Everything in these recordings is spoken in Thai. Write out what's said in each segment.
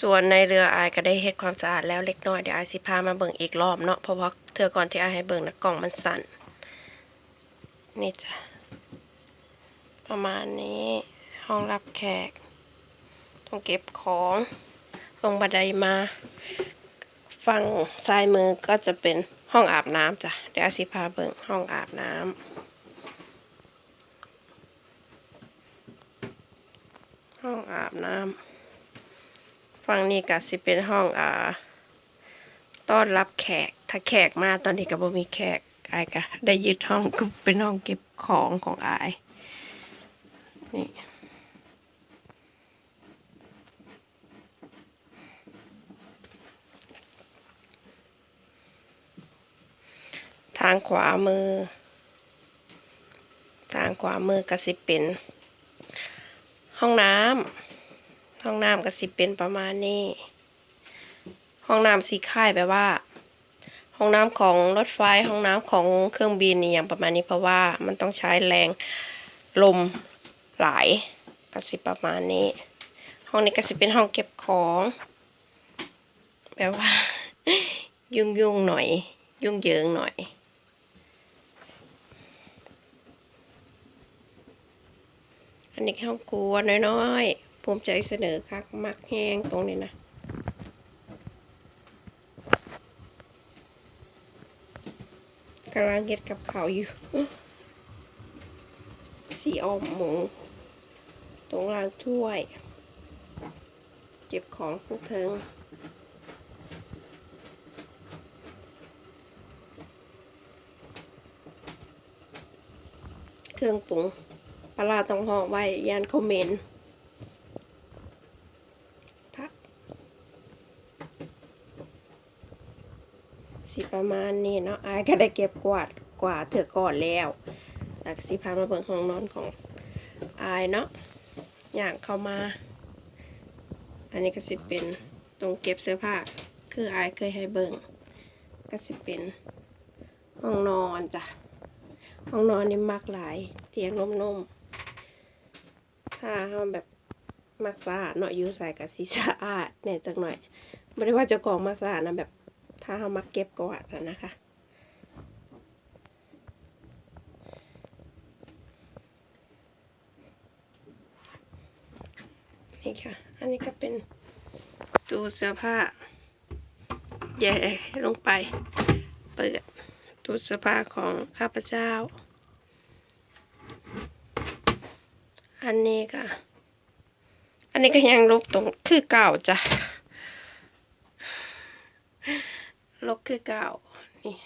ส่วนในเรืออายก็ได้เฮ็ดความสะอาดแล้วเล็กน้อยเดี๋ยวอายสิพามาเบิ่งอีกรอบเนาะเพราะว่าเธอก่อนที่อายให้เบิ่งนะกล่องมันสั่นนี่จ้ะประมาณนี้ห้องรับแขกต้องเก็บของลงบันไดมาฝั่งซ้ายมือก็จะเป็นห้องอาบน้ำจ้ะเดี๋ยวอายสิพาเบิ่งห้องอาบน้ำห้องอาบน้ำ ฝั่งนี้ก็สิเป็นห้องอ่าต้อนรับแขก ถ้าแขกมาตอนนี้ก็บ่มีแขกอายก็ได้ยึดห้องก็เป็นห้องเก็บของของอายนี่ทางขวามือ ทางขวามือก็สิเป็น ห้องน้ำ ห้องน้ำก็สิเป็นประมาณนี้ ห้องน้ำสีค่ายแบบว่า ห้องน้ำของรถไฟห้องน้ำของเครื่องบินนี่อย่างประมาณนี้เพราะว่ามันต้องใช้แรงลมหลายก็สิประมาณนี้ ห้องนี้ก็สิเป็นห้องเก็บของแบบว่า ยุ่งยุ่งๆหน่อย ยุ่งเยิงหน่อยอันนี้ห้องครัวน้อยๆ ภูมิใจเสนอคักมักแห้งตรงนี้นะกำลังเฮ็ดกับเขาอยู่สีออมหมู ตรงล่างถ้วย เก็บของพวกเทิงเครื่องปรุงปลาร้าต้องห่อไว้ยานคอมเมนต์ สิประมาณนี้เนาะอายก็ได้เก็บกวาดกวาดเถอก่อนแล้วจากสิพามาเบิ่งห้องนอนของอายเนาะอย่างเข้ามา อันนี้ก็สิเป็นตรงเก็บเสื้อผ้าคืออายเคยให้เบิ่งก็สิเป็นห้องนอนจ้ะห้องนอนนี่มักหลายเตียงนุ่มๆถ้าเฮาแบบมักสะอาดเนาะอยู่ใส่กับสีสะอาดเนี่ยจักหน่อยไม่ได้ว่าจ้าของมักสะอาดนะแบบ ถ้าเฮามักเก็บกวาดอะนะคะนี่ค่ะ อันนี้ก็เป็นตู้เสื้อผ้าแย่ลงไป เปิดตู้เสื้อผ้าของข้าพเจ้า อันนี้ก็อันนี้ก็ยังลกตรงคือเก่าจ้ะ ลกคือเก่านี่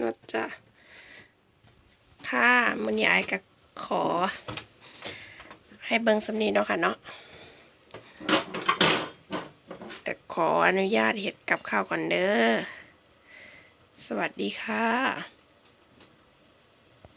นดจ้ะค่ะมันยายก็ขอ ให้เบิ่งสำนีเนาะค่ะเนาะแต่ขออนุญาตเห็ดกับข้าวก่อนเด้อ สวัสดีค่ะ